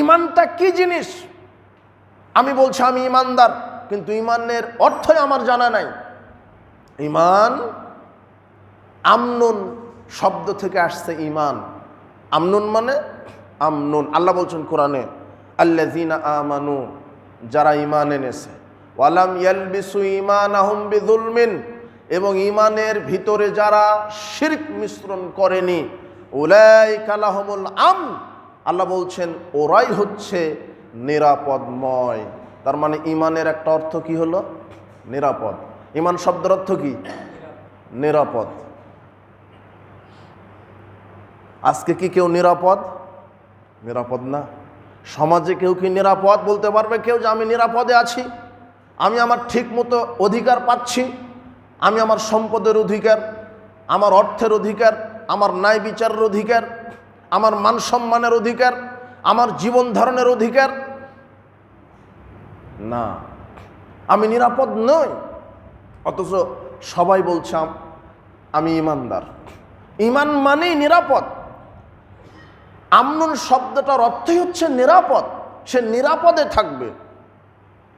ইমানটা কি জিনিস? আমি বলছি আমি ইমানদার, কিন্তু ইমানের অর্থই আমার জানা নাই। ইমান আমনুন শব্দ থেকে আসছে ইমান। আমনুন মানে আমনুন। আল্লাহ বলছেন কোরআনে আল্লাজিনা আমানু যারা ইমান এনেছে। ওয়ালাম ইয়ালবিসু ইমান আহম বিদুলমিন এবং ইমানের ভিতরে যারা শিরক মিশ্রণ করেনি। ওলাই কালাহমুল আম আল্লাহ বলছেন, ওরাই হচ্ছে নিরাপদময়। তার মানে ইমানের একটা অর্থ কি হলো? নিরাপদ। ইমান শব্দের অর্থ কি? নিরাপদ। আজকে কি কেউ নিরাপদ? নিরাপদ না। সমাজে কেউ কি নিরাপদ বলতে পারবে? কেউ যে আমি নিরাপদে আছি, আমি আমার ঠিক মতো অধিকার পাচ্ছি, আমি আমার সম্পদের অধিকার, আমার অর্থের অধিকার, আমার ন্যায় বিচারের অধিকার আমার মান সম্মানের অধিকার, আমার জীবন ধারণের অধিকার। না, আমি নিরাপদ নই। অথচ সবাই বলছে, আম- আমি ইমানদার। ইমান মানেই নিরাপদ। আমনুন শব্দটার অর্থই হচ্ছে নিরাপদ। সে নিরাপদে থাকবে।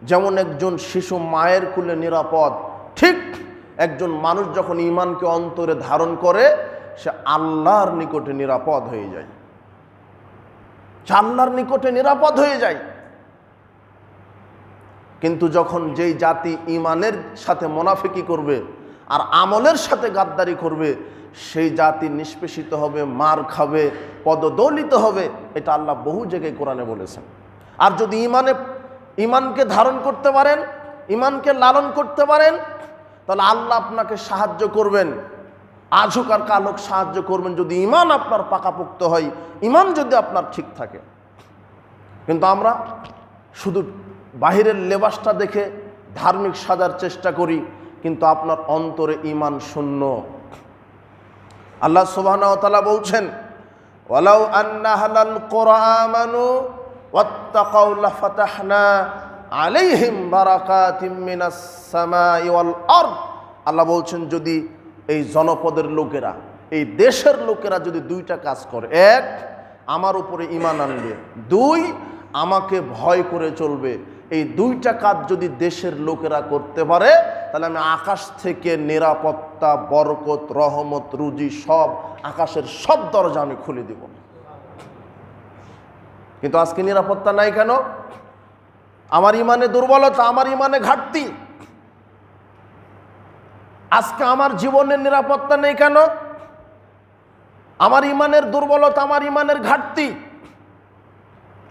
যেমন একজন শিশু মায়ের কুলে নিরাপদ, ঠিক একজন মানুষ যখন ইমানকে অন্তরে ধারণ করে সে আল্লাহর নিকটে নিরাপদ হয়ে যায়। সে আল্লাহর নিকটে নিরাপদ হয়ে যায়। কিন্তু যখন যেই জাতি ইমানের সাথে মোনাফিকি করবে আর আমলের সাথে গাদ্দারি করবে, সেই জাতি নিষ্পেষিত হবে, মার খাবে, পদদলিত হবে, এটা আল্লাহ বহু জায়গায় কোরআনে বলেছেন। আর যদি ইমানে, ইমানকে ধারণ করতে পারেন, ইমানকে লালন করতে পারেন, তাহলে আল্লাহ আপনাকে সাহায্য করবেন। আজ হোক আর কাল হোক সাহায্য করবেন যদি ইমান আপনার পাকাপোক্ত হয়? ইমান যদি আপনার ঠিক থাকে। কিন্তু আমরা শুধু বাহিরের লেবাসটা দেখে ধার্মিক সাজার চেষ্টা করি, কিন্তু আপনার অন্তরে ইমান শূন্য। আল্লাহ সুবহানাহু বলছেন, ওয়ালাউ আলাইহিম আল্লাহ বলছেন, যদি এই জনপদের লোকেরা, এই দেশের লোকেরা যদি দুইটা কাজ করে, এক, আমার উপরে ইমান আনবে, দুই, আমাকে ভয় করে চলবে। এই দুইটা কাজ যদি দেশের লোকেরা করতে পারে, তাহলে আমি আকাশ থেকে নিরাপত্তা, বরকত, রহমত, রুজি সব আকাশের সব দরজা আমি খুলে দিব। কিন্তু আজকে নিরাপত্তা নাই কেন? আমার ইমানে দুর্বলতা, আমার ইমানে ঘাটতি। আজকে আমার জীবনের নিরাপত্তা নেই কেন? আমার ইমানের দুর্বলতা, আমার ইমানের ঘাটতি।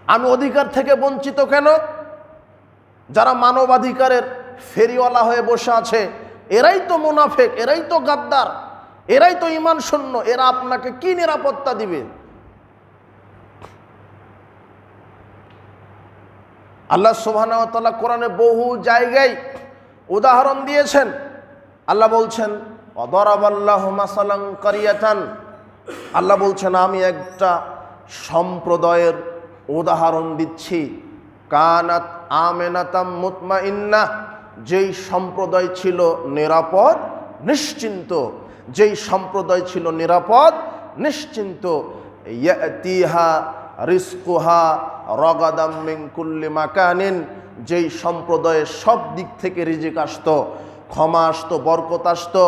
আমি অধিকার থেকে বঞ্চিত কেন? যারা মানবাধিকারের ফেরিওয়ালা হয়ে বসে আছে, এরাই তো মুনাফেক, এরাই তো গাদ্দার, এরাই তো ইমান শূন্য, এরা আপনাকে কি নিরাপত্তা দিবে? আল্লাহ সুবহানাহু কোরআনে বহু জায়গায় উদাহরণ দিয়েছেন। আল্লাহ বলছেন, অদরাবাল্লাহ আল্লাহ বলছেন, আমি একটা সম্প্রদায়ের উদাহরণ দিচ্ছি। কানাত আমেনাতাম মুতমা ইন্না যেই সম্প্রদায় ছিল নিরাপদ, নিশ্চিন্ত। যেই সম্প্রদায় ছিল নিরাপদ, নিশ্চিন্ত। ইয়াতিহা রিস্কুহা রগাদাম মিন কুল্লি মাকানিন। যেই সম্প্রদায়ের সব দিক থেকে রিজিক আসতো ক্ষমা আসতো, বরকত আসতো।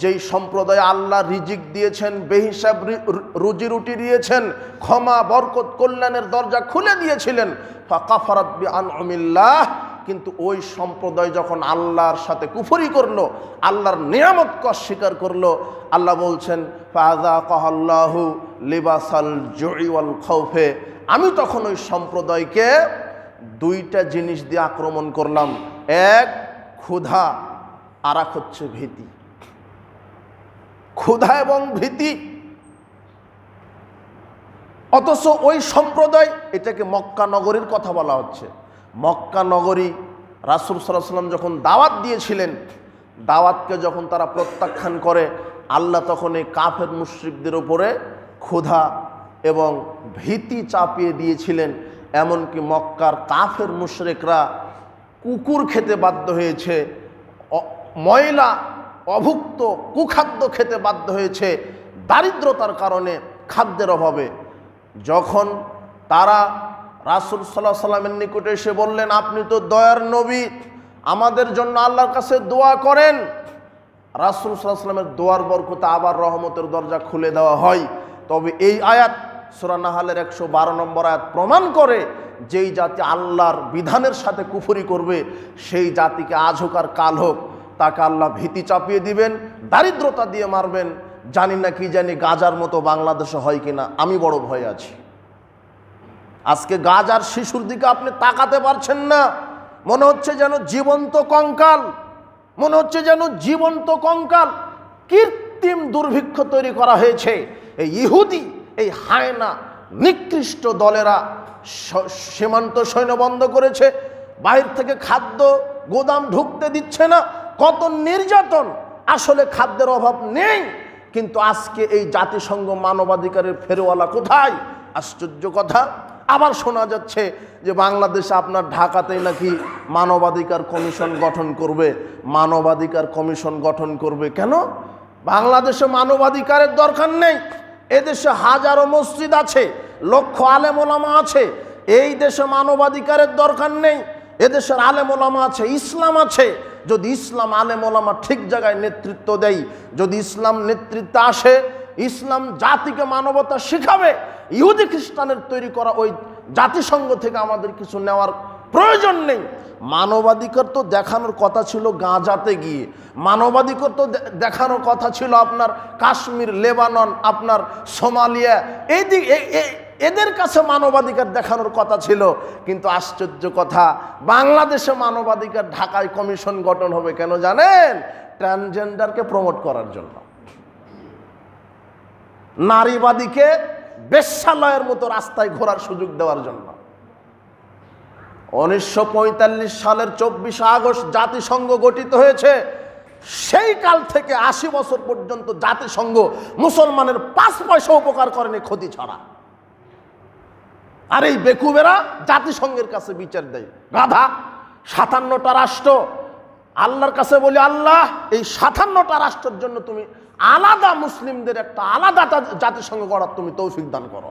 যেই সম্প্রদায় আল্লাহ রিজিক দিয়েছেন, বেহিসাব রুজি রুটি দিয়েছেন, ক্ষমা, বরকত, কল্যাণের দরজা খুলে দিয়েছিলেন। ফাকাফারাত বি আনউমিল্লাহ কিন্তু ওই সম্প্রদায় যখন আল্লাহর সাথে কুফরি করল, আল্লাহর নিয়ামতকে অস্বীকার করল, আল্লাহ বলছেন ফাজা কহাল্লাহু লিবাসাল জয়ওয়াল খৌফে আমি তখন ওই সম্প্রদায়কে দুইটা জিনিস দিয়ে আক্রমণ করলাম। এক, ক্ষুধা। আর এক হচ্ছে ভীতি। ক্ষুধা এবং ভীতি। অথচ ওই সম্প্রদায়, এটাকে মক্কা নগরীর কথা বলা হচ্ছে। মক্কা নগরী রাসুল সাল্লাম যখন দাওয়াত দিয়েছিলেন, দাওয়াতকে যখন তারা প্রত্যাখ্যান করে, আল্লাহ তখন এই কাফের মুশ্রিকদের উপরে ক্ষুধা এবং ভীতি চাপিয়ে দিয়েছিলেন। এমনকি মক্কার কাফের মুশরেকরা কুকুর খেতে বাধ্য হয়েছে। ময়লা অভুক্ত কুখাদ্য খেতে বাধ্য হয়েছে দারিদ্রতার কারণে খাদ্যের অভাবে। যখন তারা রাসুল সাল্লাহ সাল্লামের নিকটে এসে বললেন, আপনি তো দয়ার নবী, আমাদের জন্য আল্লাহর কাছে দোয়া করেন। রাসুল সাল্লাহ সাল্লামের দোয়ার বরকতে আবার রহমতের দরজা খুলে দেওয়া হয়। তবে এই আয়াত সুরানাহালের একশো বারো নম্বর আয়াত প্রমাণ করে যেই জাতি আল্লাহর বিধানের সাথে কুফুরি করবে, সেই জাতিকে আজ হোক আর কাল হোক তাকে আল্লাহ ভীতি চাপিয়ে দিবেন, দারিদ্রতা দিয়ে মারবেন। জানি না কি জানি গাজার মতো বাংলাদেশে হয় কিনা, আমি বড় ভয় আছি। আজকে গাজার শিশুর দিকে আপনি তাকাতে পারছেন না। মনে হচ্ছে যেন জীবন্ত কঙ্কাল। মনে হচ্ছে যেন জীবন্ত কঙ্কাল। কৃত্রিম দুর্ভিক্ষ তৈরি করা হয়েছে। এই ইহুদি, এই হায়না, নিকৃষ্ট দলেরা সীমান্ত সৈন্য বন্ধ করেছে। বাইরে থেকে খাদ্য, গোদাম ঢুকতে দিচ্ছে না। কত নির্যাতন। আসলে খাদ্যের অভাব নেই, কিন্তু আজকে এই জাতিসংঘ মানবাধিকারের ফেরওয়ালা কোথায়? আশ্চর্য কথা। আবার শোনা যাচ্ছে যে বাংলাদেশে আপনার ঢাকাতেই নাকি মানবাধিকার কমিশন গঠন করবে। মানবাধিকার কমিশন গঠন করবে কেন? বাংলাদেশে মানবাধিকারের দরকার নেই। এদেশে হাজারো মসজিদ আছে, লক্ষ আলেমোলামা আছে। এই দেশে মানবাধিকারের দরকার নেই। এদেশের আলেমোলামা আছে, ইসলাম আছে। যদি ইসলাম আলেমোলামা ঠিক জায়গায় নেতৃত্ব দেয়, যদি ইসলাম নেতৃত্বে আসে, ইসলাম জাতিকে মানবতা শিখাবে, ইহুদি খ্রিস্টানের তৈরি করা ওই জাতিসংঘ থেকে আমাদের কিছু নেওয়ার প্রয়োজন নেই। মানবাধিকার তো দেখানোর কথা ছিল গাঁজাতে গিয়ে। মানবাধিকার তো দেখানোর কথা ছিল আপনার কাশ্মীর, লেবানন, আপনার সোমালিয়া এই দিক এদের কাছে মানবাধিকার দেখানোর কথা ছিল, কিন্তু আশ্চর্য কথা, বাংলাদেশে মানবাধিকার ঢাকায় কমিশন গঠন হবে কেন জানেন? ট্রান্সজেন্ডারকে প্রমোট করার জন্য। নারীবাদীকে বেশ্যালয়ের মতো রাস্তায় ঘোরার সুযোগ দেওয়ার জন্য। উনিশশো পঁয়তাল্লিশ সালের চব্বিশে আগস্ট জাতিসংঘ গঠিত হয়েছে। সেই কাল থেকে আশি বছর পর্যন্ত জাতিসংঘ মুসলমানের পাঁচ পয়সা উপকার করেনি ক্ষতি ছাড়া আর এই বেকুবেরা জাতিসংঘের কাছে বিচার দেয়। গাধা সাতান্নটা রাষ্ট্র। আল্লাহর কাছে বলি, আল্লাহ, এই সাতান্নটা রাষ্ট্রের জন্য তুমি আলাদা মুসলিমদের একটা আলাদা জাতিসংঘ গড়ার তুমি তৌফিক দান করো।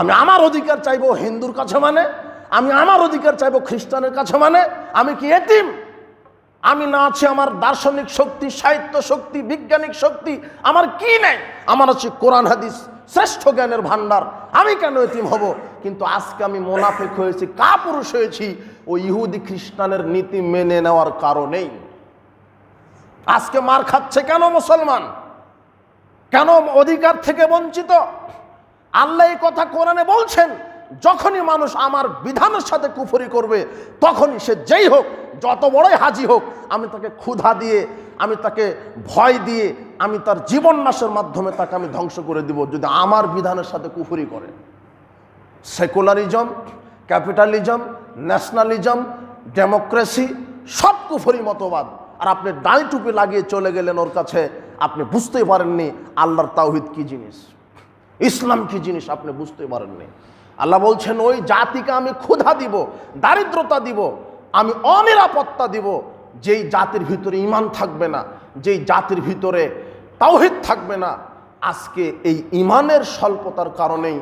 আমি আমার অধিকার চাইব হিন্দুর কাছে মানে আমি আমার অধিকার চাইব খ্রিস্টানের কাছে মানে আমি কি এতিম? আমি না আছে আমার দার্শনিক শক্তি, সাহিত্য শক্তি, বিজ্ঞানিক শক্তি, আমার কি নেই? আমার আছে কোরআন, হাদিস শ্রেষ্ঠ জ্ঞানের ভান্ডার আমি কেন এতিম হব? কিন্তু আজকে আমি মোনাফেক হয়েছি কা পুরুষ হয়েছি ও ইহুদি খ্রিস্টানের নীতি মেনে নেওয়ার কারণেই। আজকে মার খাচ্ছে কেন মুসলমান? কেন অধিকার থেকে বঞ্চিত? আল্লাহ এই কথা কোরআনে বলছেন, যখনই মানুষ আমার বিধানের সাথে কুফরি করবে, তখনই সে যেই হোক, যত বড়ই হাজি হোক, আমি তাকে ক্ষুধা দিয়ে, আমি তাকে ভয় দিয়ে আমি তার জীবন নাশের মাধ্যমে তাকে আমি ধ্বংস করে দিব যদি আমার বিধানের সাথে কুফুরি করে। সেকুলারিজম, ক্যাপিটালিজম, ন্যাশনালিজম, ডেমোক্রেসি, সব কুফরি মতবাদ। আর আপনি ডাই টুপি লাগিয়ে চলে গেলেন ওর কাছে, আপনি বুঝতেই পারেননি আল্লাহর তাওহিদ কি জিনিস। ইসলাম কি জিনিস আপনি বুঝতে পারেননি। আল্লাহ বলছেন, ওই জাতিকে আমি ক্ষুধা দিব, দারিদ্রতা দিব, আমি অনিরাপত্তা দিব, যেই জাতির ভিতরে ইমান থাকবে না, যেই জাতির ভিতরে তাওহিদ থাকবে না। আজকে এই ইমানের স্বল্পতার কারণেই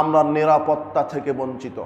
আমরা নিরাপত্তা থেকে বঞ্চিত।